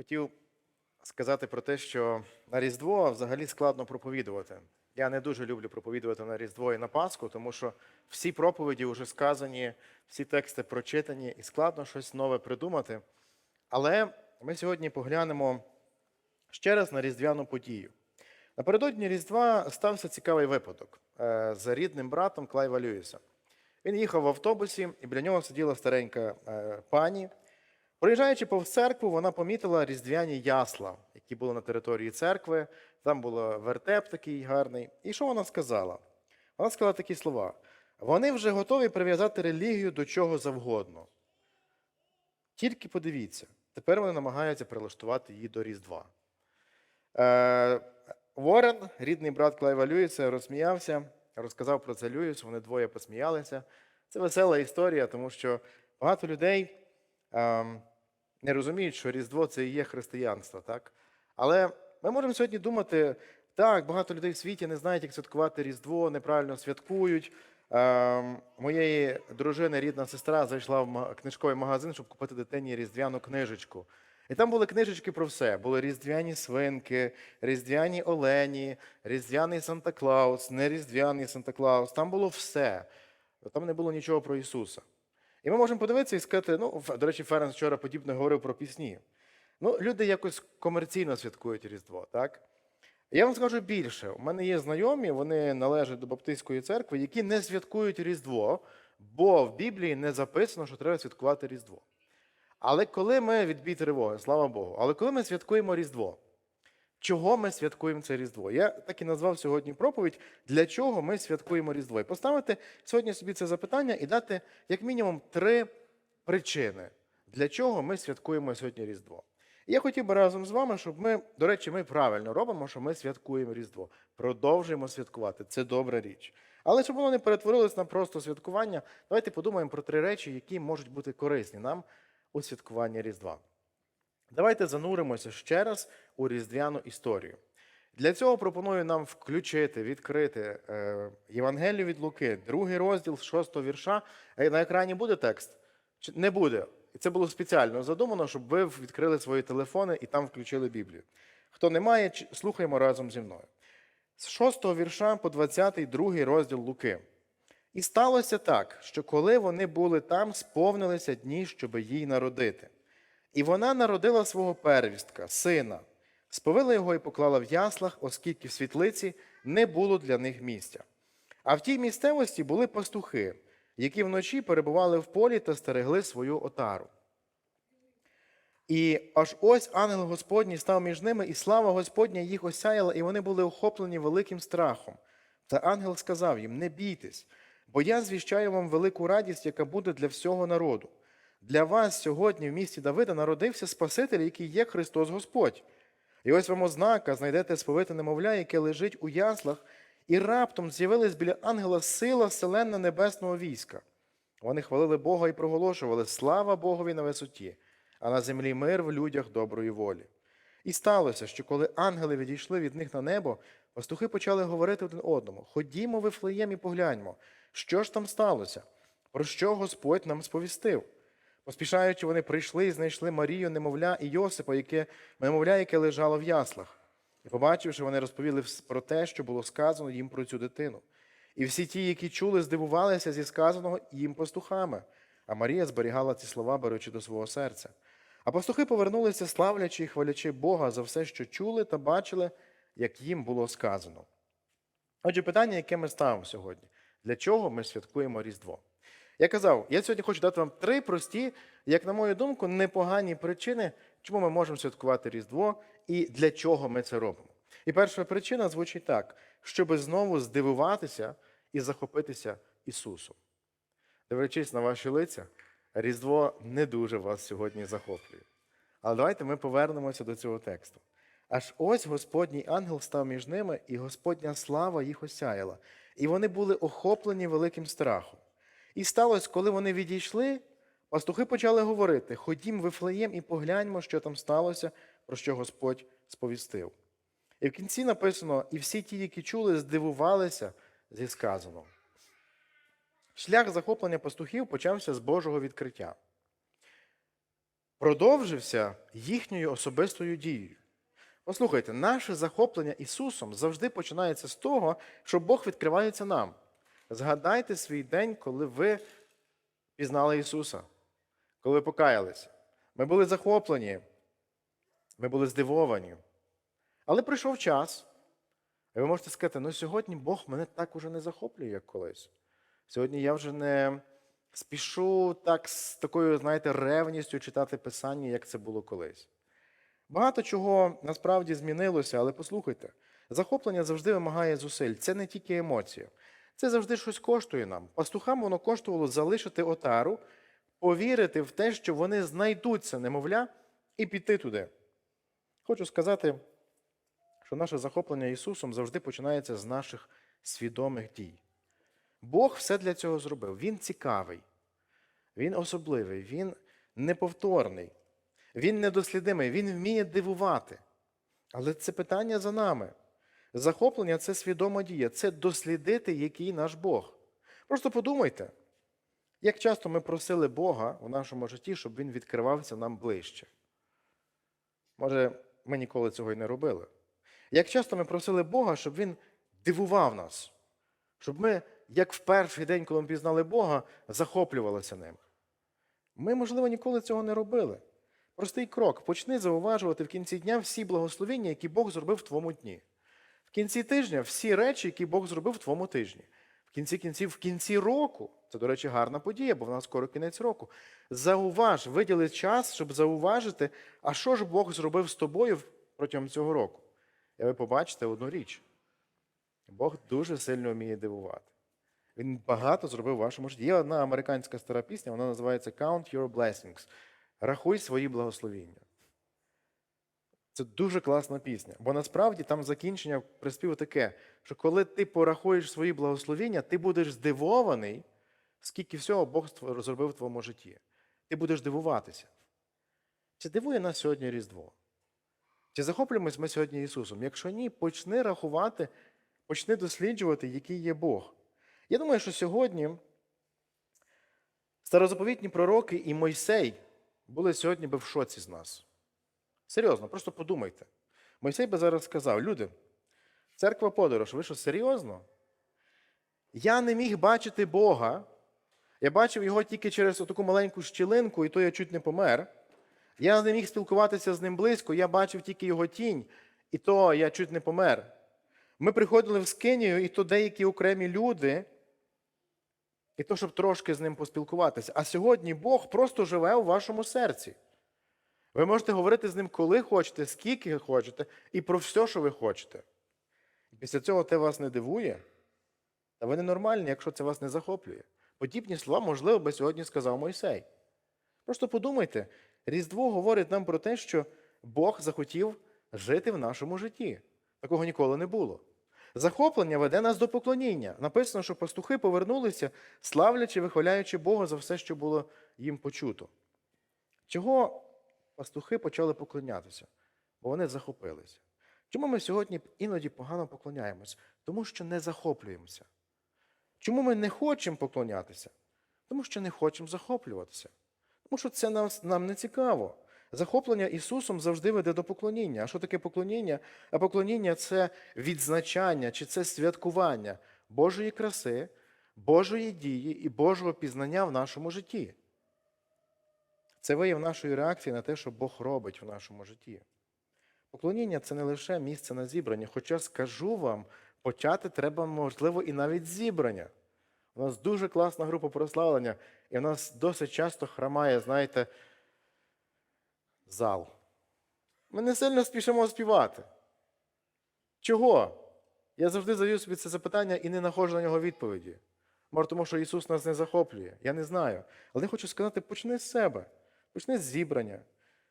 хотів сказати про те, що на Різдво взагалі складно проповідувати. Я не дуже люблю проповідувати на Різдво і на Пасху, тому що всі проповіді вже сказані, всі тексти прочитані, і складно щось нове придумати. Але ми сьогодні поглянемо ще раз на різдвяну подію. Напередодні Різдва стався цікавий випадок е, з рідним братом Клайва Льюіса. Він їхав в автобусі, і біля нього сиділа старенька е, пані. Проїжджаючи повз церкву, вона помітила різдвяні ясла, які були на території церкви. Там був вертеп такий гарний. І що вона сказала? Вона сказала такі слова: вони вже готові прив'язати релігію до чого завгодно. Тільки подивіться, тепер вони намагаються прилаштувати її до Різдва. Е, Ворен, рідний брат Клайва Льюіса, розсміявся, розказав про це Льюісу, вони двоє посміялися. Це весела історія, тому що багато людей ем, не розуміють, що Різдво це і є християнство. Так? Але ми можемо сьогодні думати, так, багато людей в світі не знають, як святкувати Різдво, неправильно святкують. Ем, моєї дружини рідна сестра зайшла в книжковий магазин, щоб купити дитині різдвяну книжечку. І там були книжечки про все. Були різдвяні свинки, різдвяні олені, різдвяний Санта-Клаус, неріздвяний Санта-Клаус. Там було все. Там не було нічого про Ісуса. І ми можемо подивитися і сказати, ну, до речі, Ференс вчора подібно говорив про пісні. Ну, люди якось комерційно святкують Різдво, так? Я вам скажу більше. У мене є знайомі, вони належать до Баптистської церкви, які не святкують Різдво, бо в Біблії не записано, що треба святкувати Різдво. Але коли ми відбій тривоги, слава Богу, але коли ми святкуємо Різдво, чого ми святкуємо це Різдво? Я так і назвав сьогодні проповідь, для чого ми святкуємо Різдво. І поставити сьогодні собі це запитання і дати як мінімум три причини, для чого ми святкуємо сьогодні Різдво. І я хотів би разом з вами, щоб ми, до речі, ми правильно робимо, що ми святкуємо Різдво. Продовжуємо святкувати. Це добра річ. Але щоб воно не перетворилось на просто святкування, давайте подумаємо про три речі, які можуть бути корисні нам у святкуванні Різдва. Давайте зануримося ще раз у різдвяну історію. Для цього пропоную нам включити, відкрити е, Євангелію від Луки, другий розділ шостого вірша. Е, На екрані буде текст? Не буде? Це було спеціально задумано, щоб ви відкрили свої телефони і там включили Біблію. Хто не має, слухаймо разом зі мною. З шостого вірша по 22 розділ Луки. І сталося так, що коли вони були там, сповнилися дні, щоб їй народити. І вона народила свого первістка, сина, сповила його і поклала в яслах, оскільки в світлиці не було для них місця. А в тій місцевості були пастухи, які вночі перебували в полі та стерегли свою отару. І аж ось ангел Господній став між ними, і слава Господня їх осяяла, і вони були охоплені великим страхом. Та ангел сказав їм: Не бійтесь, бо я звіщаю вам велику радість, яка буде для всього народу. Для вас сьогодні в місті Давида народився Спаситель, який є Христос Господь. І ось вам ознака, знайдете сповите немовля, яке лежить у яслах, і раптом з'явилась біля ангела сила селена небесного війська. Вони хвалили Бога і проголошували слава Богові на висоті, а на землі мир в людях доброї волі. І сталося, що коли ангели відійшли від них на небо, пастухи почали говорити один одному: Ходімо Вифлеєм і погляньмо, що ж там сталося, про що Господь нам сповістив. Поспішаючи, вони прийшли і знайшли Марію, немовля і Йосипа, яке, немовля, яке лежало в яслах. І побачивши, вони розповіли про те, що було сказано їм про цю дитину. І всі ті, які чули, здивувалися зі сказаного їм пастухами. А Марія зберігала ці слова, беручи до свого серця. А пастухи повернулися, славлячи і хвалячи Бога за все, що чули та бачили, як їм було сказано. Отже, питання, яке ми ставимо сьогодні: для чого ми святкуємо Різдво? Я казав, я сьогодні хочу дати вам три прості, як на мою думку, непогані причини, чому ми можемо святкувати Різдво і для чого ми це робимо. І перша причина звучить так: щоб знову здивуватися і захопитися Ісусом. Дивлячись на ваші лиця, Різдво не дуже вас сьогодні захоплює. Але давайте ми повернемося до цього тексту. Аж ось Господній ангел став між ними, і Господня слава їх осяяла, і вони були охоплені великим страхом. І сталося, коли вони відійшли, пастухи почали говорити: Ходім Вифлеєм і погляньмо, що там сталося, про що Господь сповістив. І в кінці написано: і всі ті, які чули, здивувалися зі сказаного. Шлях захоплення пастухів почався з Божого відкриття. продовжився їхньою особистою дією. Послухайте, наше захоплення Ісусом завжди починається з того, що Бог відкривається нам. Згадайте свій день, коли ви пізнали Ісуса, коли ви покаялися. Ми були захоплені, ми були здивовані. Але прийшов час, і ви можете сказати, ну сьогодні Бог мене так уже не захоплює, як колись. Сьогодні я вже не спішу так з такою, знаєте, ревністю читати Писання, як це було колись. Багато чого насправді змінилося, але послухайте, захоплення завжди вимагає зусиль. Це не тільки емоція. Це завжди щось коштує нам. Пастухам воно коштувало залишити отару, повірити в те, що вони знайдуться, немовля, і піти туди. Хочу сказати, що наше захоплення Ісусом завжди починається з наших свідомих дій. Бог все для цього зробив. Він цікавий, Він особливий, Він неповторний, Він недослідимий, Він вміє дивувати. Але це питання за нами. Захоплення це свідома дія, це дослідити, який наш Бог. Просто подумайте, як часто ми просили Бога у нашому житті, щоб Він відкривався нам ближче. Може, ми ніколи цього й не робили. Як часто ми просили Бога, щоб Він дивував нас, щоб ми, як в перший день, коли ми пізнали Бога, захоплювалися ним. Ми, можливо, ніколи цього не робили. Простий крок. Почни зауважувати в кінці дня всі благословення, які Бог зробив в твоєму дні. В кінці тижня всі речі, які Бог зробив в твоєму тижні. В кінці кінців, в кінці року, це, до речі, гарна подія, бо в нас скоро кінець року. Зауваж, виділи час, щоб зауважити, а що ж Бог зробив з тобою протягом цього року. І ви побачите одну річ. Бог дуже сильно вміє дивувати. Він багато зробив вашому житті. Є одна американська стара пісня, вона називається Count Your Blessings. Рахуй свої благословіння. Це дуже класна пісня. Бо насправді там закінчення приспіву таке, що коли ти порахуєш свої благословіння, ти будеш здивований, скільки всього Бог зробив в твоєму житті. Ти будеш дивуватися. Чи дивує нас сьогодні Різдво? Чи захоплюємось ми сьогодні Ісусом? Якщо ні, почни рахувати, почни досліджувати, який є Бог. Я думаю, що сьогодні старозаповітні пророки і Мойсей були сьогодні би в шоці з нас. Серйозно, просто подумайте. Мойсей би зараз сказав: люди, церква подорож, ви що, серйозно? Я не міг бачити Бога. Я бачив його тільки через таку маленьку щілинку, і то я чуть не помер. Я не міг спілкуватися з ним близько, я бачив тільки його тінь, і то я чуть не помер. Ми приходили в Скинію, і то деякі окремі люди, і то, щоб трошки з ним поспілкуватися. А сьогодні Бог просто живе у вашому серці. Ви можете говорити з ним, коли хочете, скільки хочете, і про все, що ви хочете. І після цього те вас не дивує, та ви ненормальні, якщо це вас не захоплює. Подібні слова, можливо, би сьогодні сказав Мойсей. Просто подумайте, Різдво говорить нам про те, що Бог захотів жити в нашому житті. Такого ніколи не було. Захоплення веде нас до поклоніння. Написано, що пастухи повернулися, славлячи, вихваляючи Бога за все, що було їм почуто. Чого пастухи почали поклонятися? Бо вони захопилися. Чому ми сьогодні іноді погано поклоняємось? Тому що не захоплюємося. Чому ми не хочемо поклонятися? Тому що не хочемо захоплюватися. Тому що це нам, нам не цікаво. Захоплення Ісусом завжди веде до поклоніння. А що таке поклоніння? А поклоніння це відзначання чи це святкування Божої краси, Божої дії і Божого пізнання в нашому житті. Це вияв нашої реакції на те, що Бог робить в нашому житті. Поклоніння це не лише місце на зібрання, хоча скажу вам, почати треба, можливо, і навіть зібрання. У нас дуже класна група прославлення, і в нас досить часто храмає, знаєте, зал. Ми не сильно спішимо співати. Чого? Я завжди задаю собі це запитання і не знаходжу на нього відповіді. Може, тому що Ісус нас не захоплює. Я не знаю. Але я хочу сказати, почни з себе, почни з зібрання.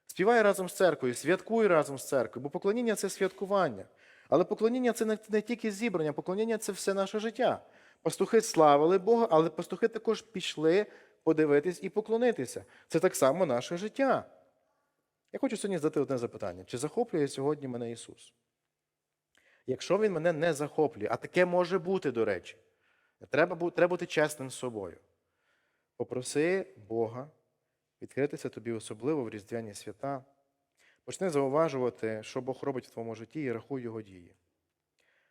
Співай разом з церквою, святкуй разом з церквою, бо поклоніння це святкування. Але поклоніння це не, тільки зібрання, поклоніння це все наше життя. Пастухи славили Бога, але пастухи також пішли подивитись і поклонитися. Це так само наше життя. Я хочу сьогодні задати одне запитання: чи захоплює сьогодні мене Ісус? Якщо Він мене не захоплює, а таке може бути, до речі, треба бути чесним з собою. Попроси Бога відкритися тобі особливо в різдвяні свята. Почни зауважувати, що Бог робить в твоєму житті, і рахуй його дії.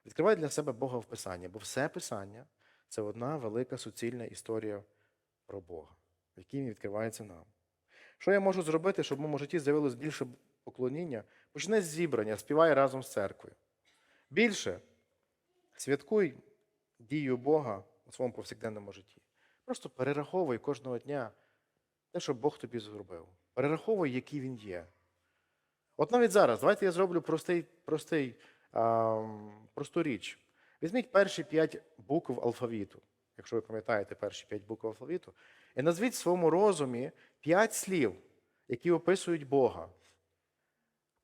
Відкривай для себе Бога в Писанні, бо все Писання це одна велика суцільна історія про Бога, в він відкривається нам. Що я можу зробити, щоб в моєму житті з'явилось більше поклоніння? Почни з зібрання, співай разом з церквою. Більше святкуй дію Бога у своєму повсякденному житті. Просто перераховуй кожного дня те, що Бог тобі зробив. Перераховуй, який він є. От навіть зараз, давайте я зроблю простий, простий, а, просту річ. Візьміть перші п'ять букв алфавіту, якщо ви пам'ятаєте перші п'ять букв алфавіту, і назвіть в своєму розумі п'ять слів, які описують Бога.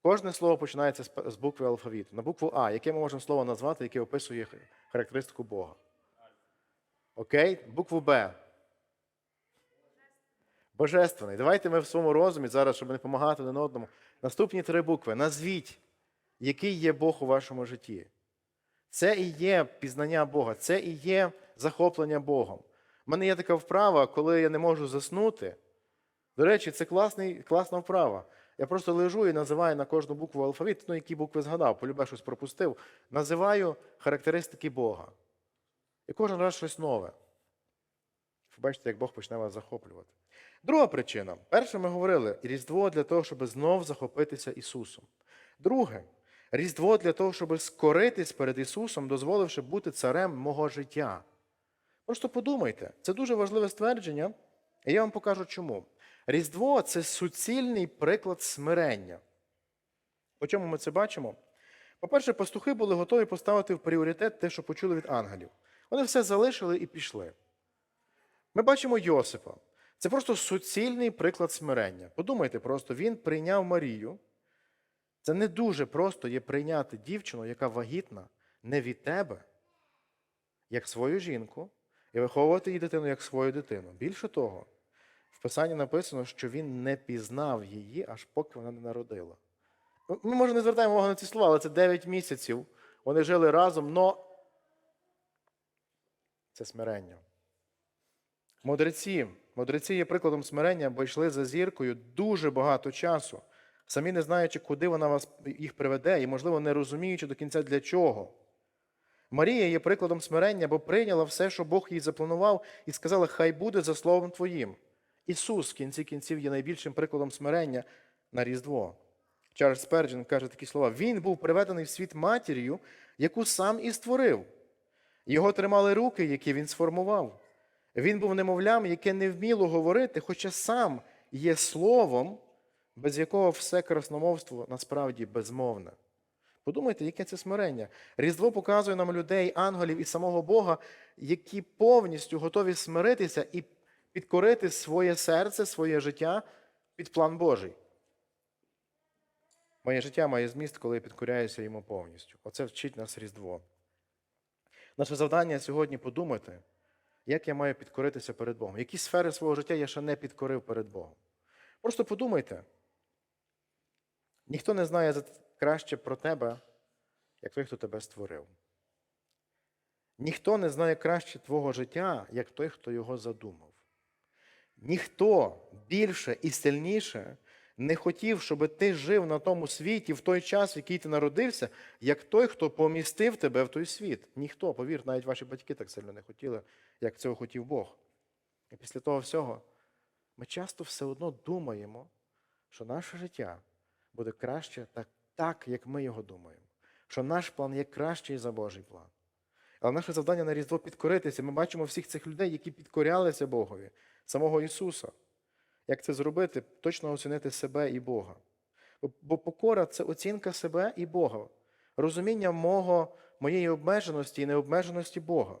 Кожне слово починається з букви алфавіту. На букву А, яке ми можемо слово назвати, яке описує характеристику Бога? Окей? Букву Б. Божественний. Давайте ми в своєму розумі зараз, щоб не допомагати один одному. Наступні три букви. Назвіть, який є Бог у вашому житті. Це і є пізнання Бога, це і є захоплення Богом. У мене є така вправа, коли я не можу заснути. До речі, це класний, класна вправа. Я просто лежу і називаю на кожну букву алфавіт, ну які букви згадав, полюбе щось пропустив. Називаю характеристики Бога. І кожен раз щось нове. Ви бачите, як Бог почне вас захоплювати. Друга причина. Перше, ми говорили, Різдво для того, щоб знов захопитися Ісусом. Друге, Різдво для того, щоб скоритись перед Ісусом, дозволивши бути царем мого життя. Просто подумайте, це дуже важливе ствердження, і я вам покажу чому. Різдво це суцільний приклад смирення. По чому ми це бачимо? По-перше, пастухи були готові поставити в пріоритет те, що почули від ангелів. Вони все залишили і пішли. Ми бачимо Йосипа. Це просто суцільний приклад смирення. Подумайте просто, він прийняв Марію. Це не дуже просто є прийняти дівчину, яка вагітна, не від тебе, як свою жінку, і виховувати її дитину як свою дитину. Більше того, в Писанні написано, що він не пізнав її, аж поки вона не народила. Ну, Ми, може, не звертаємо увагу на ці слова, але це 9 місяців. Вони жили разом, но це смирення. Мудреці. Мудреці є прикладом смирення, бо йшли за зіркою дуже багато часу, самі не знаючи, куди вона вас їх приведе, і, можливо, не розуміючи до кінця для чого. Марія є прикладом смирення, бо прийняла все, що Бог їй запланував, і сказала, хай буде за словом Твоїм. Ісус в кінці кінців є найбільшим прикладом смирення на Різдво. Чарльз Сперджен каже такі слова: Він був приведений в світ матір'ю, яку сам і створив. Його тримали руки, які він сформував. Він був немовлям, яке не вміло говорити, хоча сам є словом, без якого все красномовство насправді безмовне. Подумайте, яке це смирення. Різдво показує нам людей, ангелів і самого Бога, які повністю готові смиритися і підкорити своє серце, своє життя під план Божий. Моє життя має зміст, коли я підкоряюся йому повністю. Оце вчить нас Різдво. Наше завдання сьогодні подумати, як я маю підкоритися перед Богом. Які сфери свого життя я ще не підкорив перед Богом. Просто подумайте. Ніхто не знає краще про тебе, як той, хто тебе створив. Ніхто не знає краще твого життя, як той, хто його задумав. Ніхто більше і сильніше не хотів, щоб ти жив на тому світі в той час, в який ти народився, як той, хто помістив тебе в той світ. Ніхто, повір, навіть ваші батьки так сильно не хотіли, як цього хотів Бог. І після того всього ми часто все одно думаємо, що наше життя буде краще так, так, як ми його думаємо. Що наш план є кращий за Божий план. Але наше завдання на Різдво підкоритися. Ми бачимо всіх цих людей, які підкорялися Богові, самого Ісуса. Як це зробити? Точно оцінити себе і Бога. Бо- покора це оцінка себе і Бога, розуміння мого, моєї обмеженості і необмеженості Бога.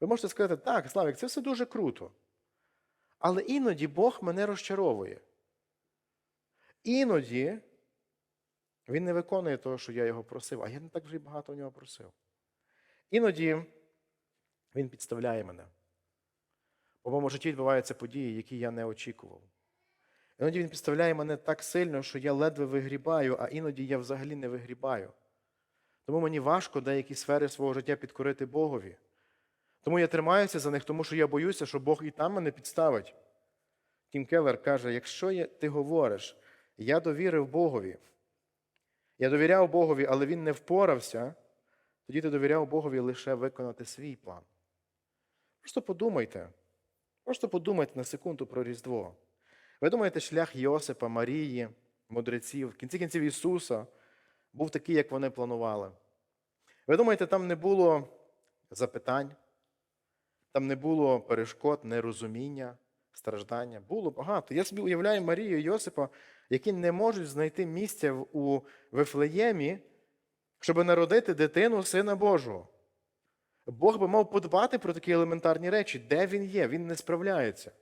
Ви можете сказати, так, Славік, це все дуже круто. Але іноді Бог мене розчаровує. Іноді він не виконує того, що я його просив, а я не так вже багато в нього просив. Іноді він підставляє мене. Бо в моєму житті відбуваються події, які я не очікував. Іноді він підставляє мене так сильно, що я ледве вигрібаю, а іноді я взагалі не вигрібаю. Тому мені важко деякі сфери свого життя підкорити Богові. Тому я тримаюся за них, тому що я боюся, що Бог і там мене підставить. Тім Келлер каже: якщо є- ти говориш, я довірив Богові, я довіряв Богові, але він не впорався, тоді ти довіряв Богові лише виконати свій план. Просто подумайте, просто подумайте на секунду про Різдво. Ви думаєте, шлях Йосипа, Марії, мудреців, в кінці кінців Ісуса був такий, як вони планували. Ви думаєте, там не було запитань, там не було перешкод, нерозуміння, страждання. Було багато. Я собі уявляю Марію і Йосипа, які не можуть знайти місця у Вифлеємі, щоб народити дитину Сина Божого. Бог би мав подбати про такі елементарні речі. Де він є? Він не справляється.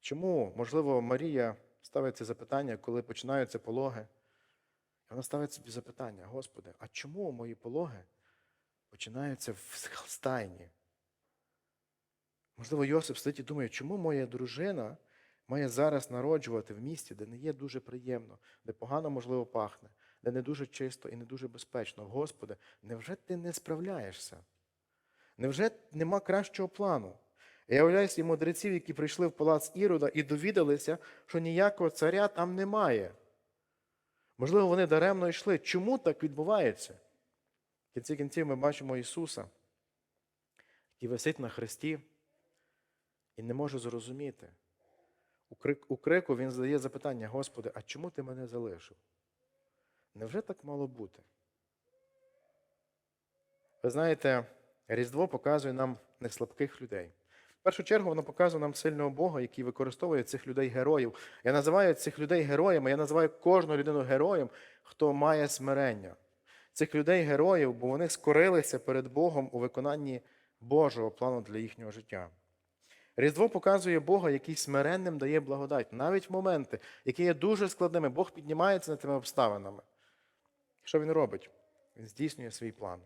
Чому, можливо, Марія ставить це запитання, коли починаються пологи? Вона ставить собі запитання: Господи, а чому мої пологи починаються в стайні? Можливо, Йосип сидить і думає, чому моя дружина має зараз народжувати в місті, де не є дуже приємно, де погано, можливо, пахне, де не дуже чисто і не дуже безпечно. Господи, невже ти не справляєшся? Невже нема кращого плану? Я уявляюся і мудреців, які прийшли в палац Ірода і довідалися, що ніякого царя там немає. Можливо, вони даремно йшли. Чому так відбувається? В кінці кінців ми бачимо Ісуса, який висить на хресті і не може зрозуміти. У, крик, у крику він задає запитання: Господи, а чому ти мене залишив? Невже так мало бути? Ви знаєте, Різдво показує нам не слабких людей. В першу чергу воно показує нам сильного Бога, який використовує цих людей героїв. Я називаю цих людей героями, я називаю кожну людину героєм, хто має смирення. Цих людей героїв, бо вони скорилися перед Богом у виконанні Божого плану для їхнього життя. Різдво показує Бога, який смиренним дає благодать, навіть в моменти, які є дуже складними. Бог піднімається над тими обставинами. Що він робить? Він здійснює свій план.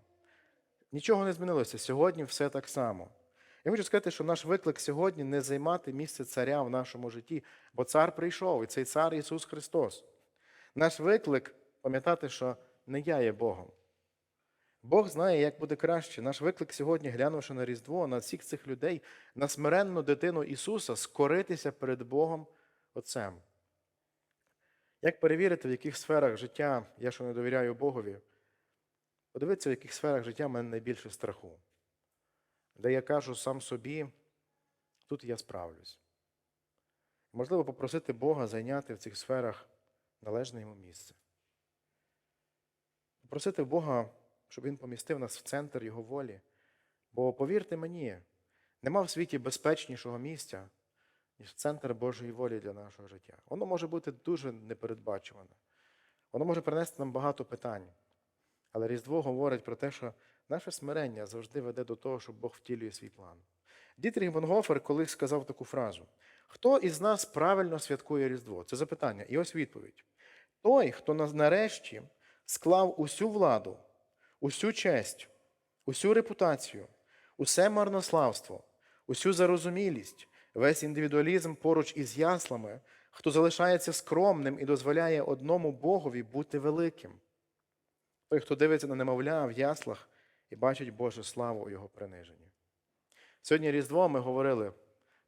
Нічого не змінилося. Сьогодні все так само. Я хочу сказати, що наш виклик сьогодні не займати місце царя в нашому житті, бо цар прийшов, і цей цар Ісус Христос. Наш виклик пам'ятати, що не я є Богом. Бог знає, як буде краще. Наш виклик сьогодні, глянувши на Різдво, на всіх цих людей, на смиренну дитину Ісуса, скоритися перед Богом Отцем. Як перевірити, в яких сферах життя я що не довіряю Богові? Подивитися, в яких сферах життя в мене найбільше страху, де я кажу сам собі, тут я справлюсь. Можливо, попросити Бога зайняти в цих сферах належне йому місце. Попросити Бога, щоб Він помістив нас в центр Його волі. Бо повірте мені, нема в світі безпечнішого місця, ніж центр Божої волі для нашого життя. Воно може бути дуже непередбачуване. Воно може принести нам багато питань. Але Різдво говорить про те, що наше смирення завжди веде до того, що Бог втілює свій план. Дітріх Бонгофер колись сказав таку фразу: Хто із нас правильно святкує Різдво? Це запитання. І ось відповідь: той, хто на- нарешті склав усю владу, усю честь, усю репутацію, усе марнославство, усю зарозумілість, весь індивідуалізм поруч із яслами, хто залишається скромним і дозволяє одному Богові бути великим. Той, хто дивиться на немовля в яслах і бачить Божу славу у його приниженні. Сьогодні Різдво ми говорили,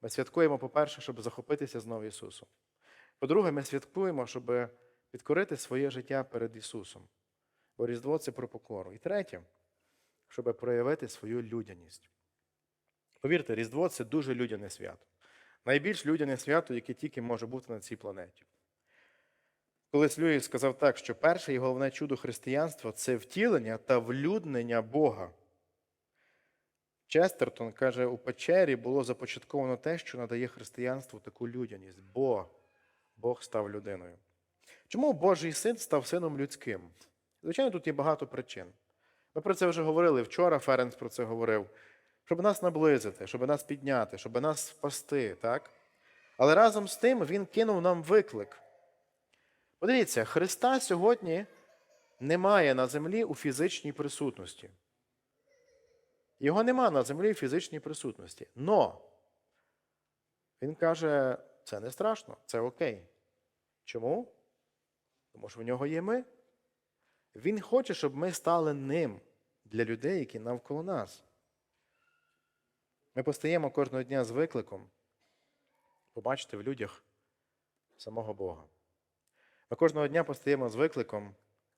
ми святкуємо, по-перше, щоб захопитися знову Ісусом. По-друге, ми святкуємо, щоб підкорити своє життя перед Ісусом. Бо Різдво це про покору. І третє, щоб проявити свою людяність. Повірте, Різдво це дуже людяне свято. Найбільш людяне свято, яке тільки може бути на цій планеті. Колись Льюіс сказав так, що перше і головне чудо християнства це втілення та влюднення Бога. Честертон каже, у печері було започатковано те, що надає християнству таку людяність, бо Бог став людиною. Чому Божий син став сином людським? Звичайно, тут є багато причин. Ми про це вже говорили вчора, Ференц про це говорив. Щоб нас наблизити, щоб нас підняти, щоб нас спасти, так? Але разом з тим Він кинув нам виклик. Подивіться, Христа сьогодні немає на землі у фізичній присутності. Його нема на землі у фізичній присутності. Но він каже, це не страшно, це окей. Чому? Тому що в нього є ми. Він хоче, щоб ми стали ним для людей, які навколо нас. Ми постаємо кожного дня з викликом побачити в людях самого Бога. Ми кожного дня постаємо з викликом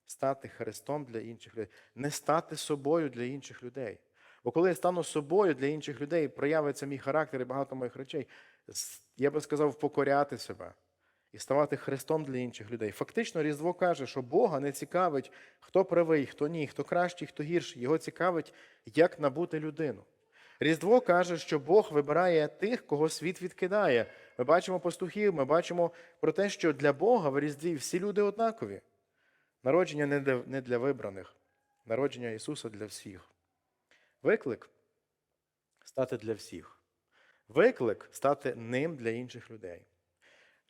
стати Христом для інших людей, не стати собою для інших людей. Бо коли я стану собою для інших людей, проявиться мій характер і багато моїх речей, я би сказав, покоряти себе і ставати Христом для інших людей. Фактично, Різдво каже, що Бога не цікавить, хто правий, хто ні, хто кращий, хто гірший. Його цікавить, як набути людину. Різдво каже, що Бог вибирає тих, кого світ відкидає. Ми бачимо пастухів, ми бачимо про те, що для Бога в Різдві всі люди однакові. Народження не для, вибраних, народження Ісуса для всіх. Виклик стати для всіх. Виклик стати ним для інших людей.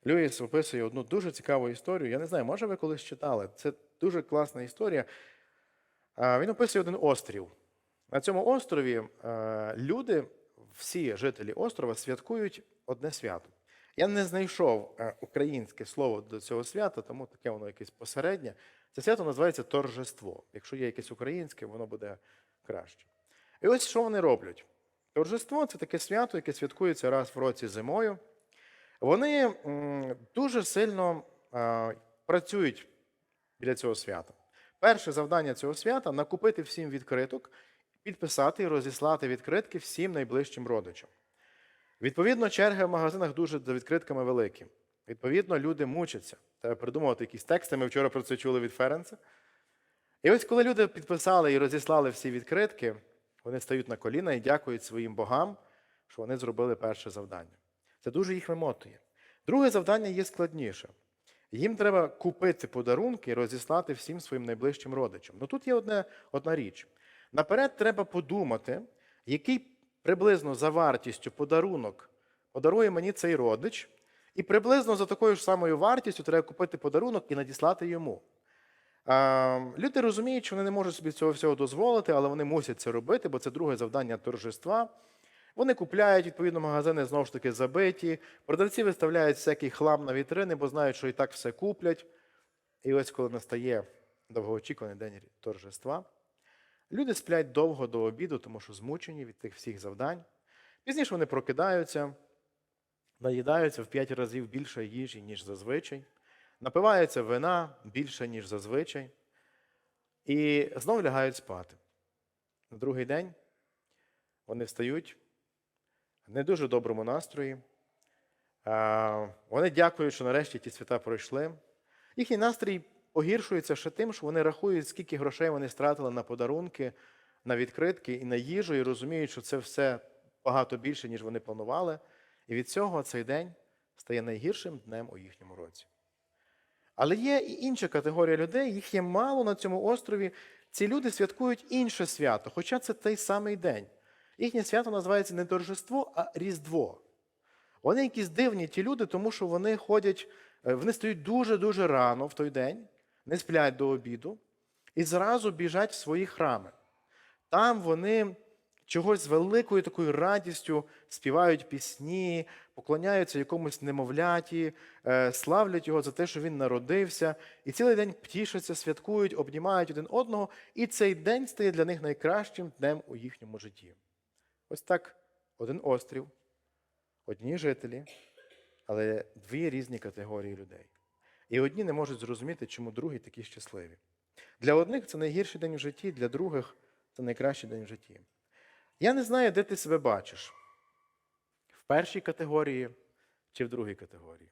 Льюіс описує одну дуже цікаву історію. Я не знаю, може ви колись читали. Це дуже класна історія. Він описує один острів. На цьому острові е, люди, всі жителі острова, святкують одне свято. Я не знайшов е, українське слово до цього свята, тому таке воно якесь посереднє. Це свято називається торжество. Якщо є якесь українське, воно буде краще. І ось що вони роблять. Торжество це таке свято, яке святкується раз в році зимою. Вони дуже сильно працюють біля цього свята. Перше завдання цього свята накупити всім відкриток, підписати і розіслати відкритки всім найближчим родичам. Відповідно, черги в магазинах дуже за відкритками великі. Відповідно, люди мучаться. Треба придумувати якісь тексти. Ми вчора про це чули від Ференца. І ось коли люди підписали і розіслали всі відкритки, вони стають на коліна і дякують своїм богам, що вони зробили перше завдання. Це дуже їх вимотує. Друге завдання є складніше. Їм треба купити подарунки і розіслати всім своїм найближчим родичам. Ну тут є одне, одна річ. Наперед треба подумати, який приблизно за вартістю подарунок подарує мені цей родич, і приблизно за такою ж самою вартістю треба купити подарунок і надіслати йому. Люди розуміють, що вони не можуть собі цього всього дозволити, але вони мусять це робити, бо це друге завдання торжества. Вони купляють, відповідно, магазини знову ж таки забиті. Продавці виставляють всякий хлам на вітрини, бо знають, що і так все куплять. І ось коли настає довгоочікуваний день торжества, люди сплять довго до обіду, тому що змучені від тих всіх завдань. Пізніше вони прокидаються, наїдаються в п'ять разів більше їжі, ніж зазвичай, напиваються вина більше, ніж зазвичай, і знову лягають спати. На другий день вони встають в не дуже доброму настрої. Вони дякують, що нарешті ті свята пройшли. Їхній настрій погіршується ще тим, що вони рахують, скільки грошей вони стратили на подарунки, на відкритки і на їжу, і розуміють, що це все багато більше, ніж вони планували. І від цього цей день стає найгіршим днем у їхньому році. Але є і інша категорія людей, їх є мало на цьому острові. Ці люди святкують інше свято, хоча це той самий день. Їхнє свято називається не торжество, а Різдво. Вони якісь дивні ті люди, тому що вони ходять, е, вони стають дуже-дуже рано в той день, не сплять до обіду і зразу біжать в свої храми. Там вони чогось з великою такою радістю співають пісні, поклоняються якомусь немовляті, е, славлять його за те, що він народився, і цілий день тішаться, святкують, обнімають один одного, і цей день стає для них найкращим днем у їхньому житті. Ось так один острів, одні жителі, але дві різні категорії людей. І одні не можуть зрозуміти, чому другі такі щасливі. Для одних це найгірший день в житті, для других це найкращий день в житті. Я не знаю, де ти себе бачиш в першій категорії чи в другій категорії.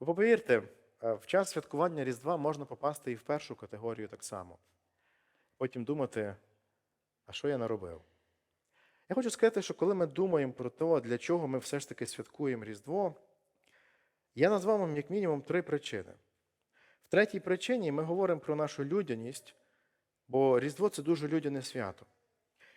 Бо повірте, е, в час святкування Різдва можна попасти і в першу категорію так само. Потім думати, а що я наробив? Я хочу сказати, що коли ми думаємо про те, для чого ми все ж таки святкуємо Різдво, я назвав вам як мінімум три причини. В третій причині ми говоримо про нашу людяність, бо Різдво це дуже людяне свято.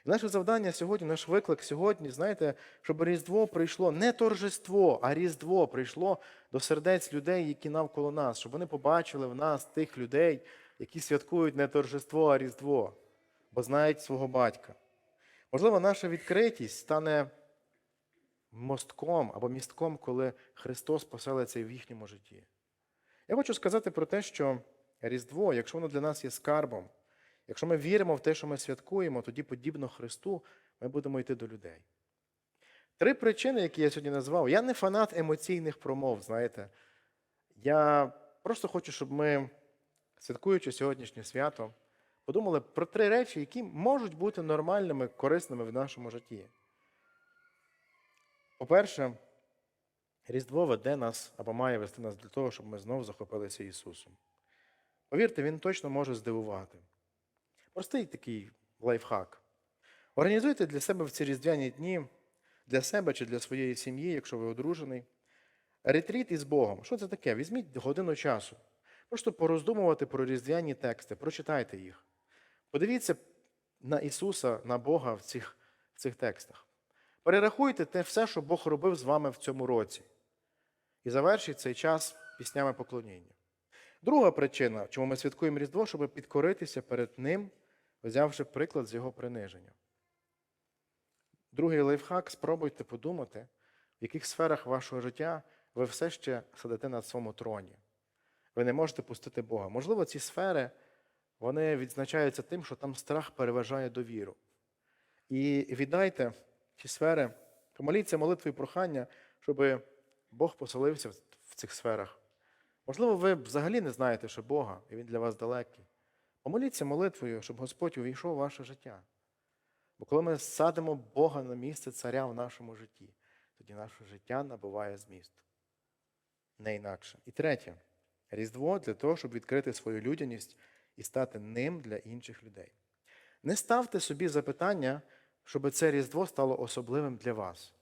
І наше завдання сьогодні, наш виклик сьогодні, знаєте, щоб Різдво прийшло не торжество, а Різдво прийшло до сердець людей, які навколо нас, щоб вони побачили в нас тих людей, які святкують не торжество, а Різдво, бо знають свого батька. Можливо, наша відкритість стане мостком або містком, коли Христос поселиться в їхньому житті. Я хочу сказати про те, що Різдво, якщо воно для нас є скарбом, якщо ми віримо в те, що ми святкуємо, тоді, подібно Христу, ми будемо йти до людей. Три причини, які я сьогодні назвав. Я не фанат емоційних промов, знаєте. Я просто хочу, щоб ми, святкуючи сьогоднішнє свято, подумали про три речі, які можуть бути нормальними, корисними в нашому житті. По-перше, Різдво веде нас або має вести нас для того, щоб ми знову захопилися Ісусом. Повірте, Він точно може здивувати. Простий такий лайфхак. Організуйте для себе в ці різдвяні дні, для себе чи для своєї сім'ї, якщо ви одружений, ретріт із Богом. Що це таке? Візьміть годину часу. Просто пороздумувати про різдвяні тексти, прочитайте їх. Подивіться на Ісуса, на Бога в цих, в цих текстах. Перерахуйте те все, що Бог робив з вами в цьому році. І завершіть цей час піснями поклоніння. Друга причина, чому ми святкуємо Різдво, щоб підкоритися перед Ним, взявши приклад з Його приниження. Другий лайфхак спробуйте подумати, в яких сферах вашого життя ви все ще сидите на своєму троні. Ви не можете пустити Бога. Можливо, ці сфери вони відзначаються тим, що там страх переважає довіру. І віддайте ці сфери, помоліться молитвою прохання, щоб Бог поселився в- в цих сферах. Можливо, ви взагалі не знаєте, що Бога, і Він для вас далекий. Помоліться молитвою, щоб Господь увійшов у ваше життя. Бо коли ми садимо Бога на місце царя в нашому житті, тоді наше життя набуває зміст. Не інакше. І третє, Різдво для того, щоб відкрити свою людяність і стати ним для інших людей. Не ставте собі запитання, щоб це Різдво стало особливим для вас.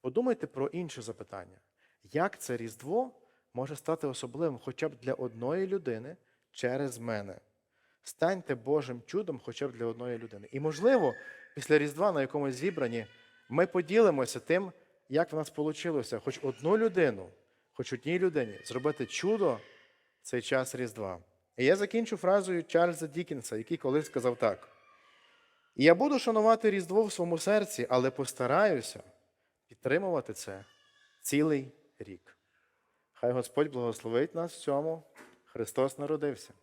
Подумайте про інше запитання. Як це Різдво може стати особливим хоча б для одної людини через мене? Станьте Божим чудом хоча б для одної людини. І, можливо, після Різдва на якомусь зібранні ми поділимося тим, як в нас вийшло хоч одну людину, хоч одній людині зробити чудо цей час Різдва. І я закінчу фразою Чарльза Дікінса, який колись сказав так: І я буду шанувати Різдво в своєму серці, але постараюся підтримувати це цілий рік. Хай Господь благословить нас в цьому. Христос народився.